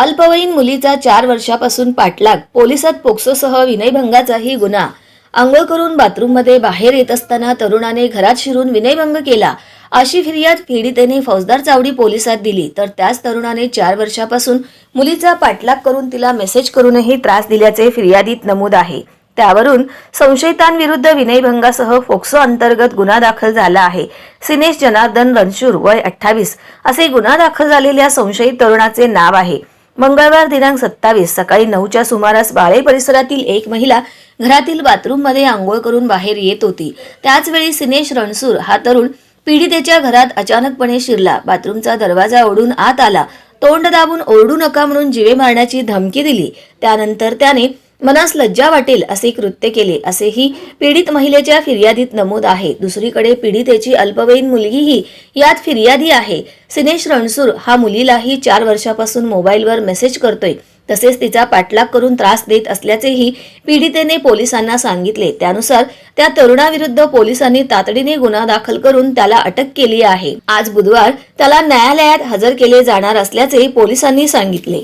अल्पवयीन मुलीचा चार वर्षापासून पाठलाग. पोलिसात पोक्सोसह विनयभंगाचाही गुन्हा. आंघोळ करून बाथरूममध्ये बाहेर येत असताना तरुणाने घरात शिरून विनयभंग केला. अशी फिर्याद पीडितेने फौजदार चावडी पोलिसात दिली. तर त्याच तरुणाने चार वर्षापासून मुलीचा पाठलाग करून तिला मेसेज करूनही त्रास दिल्याचे फिर्यादीत नमूद आहे. त्यावरून संशयितांविरुद्ध विनयभंगासह फोक्सो अंतर्गत गुन्हा दाखल झाला आहे. सिनेश जनार्दन रणशूर वय अठ्ठावीस असे गुन्हा दाखल झालेल्या संशयित तरुणाचे नाव आहे. मंगळवार दिनांक सत्तावीस सकाळी नऊच्या सुमारास बाळे परिसरातील एक महिला घरातील बाथरूममध्ये आंघोळ करून बाहेर येत होती. त्याचवेळी सिनेश रणसूर हा तरुण पीडितेच्या घरात अचानकपणे शिरला. बाथरूमचा दरवाजा ओढून आत आला. तोंड दाबून ओरडू नका म्हणून जिवे मारण्याची धमकी दिली. त्यानंतर त्याने मनास लज्जा वाटेल असे कृत्य केले असेही पीडित महिलेच्या फिर्यादीत नमूद आहे. दुसरीकडे पीडितेची अल्पवयीन मुलगीही यात फिर्यादी आहे. सिनेश रणसूर हा मुलीलाही चार वर्षापासून मोबाईलवर मेसेज करतोय. तसेच तिचा पाठलाग करून त्रास देत असल्याचेही पीडितेने पोलिसांना सांगितले. त्यानुसार त्या तरुणाविरुद्ध पोलिसांनी तातडीने गुन्हा दाखल करून त्याला अटक केली आहे. आज बुधवार त्याला न्यायालयात हजर केले जाणार असल्याचे पोलिसांनी सांगितले.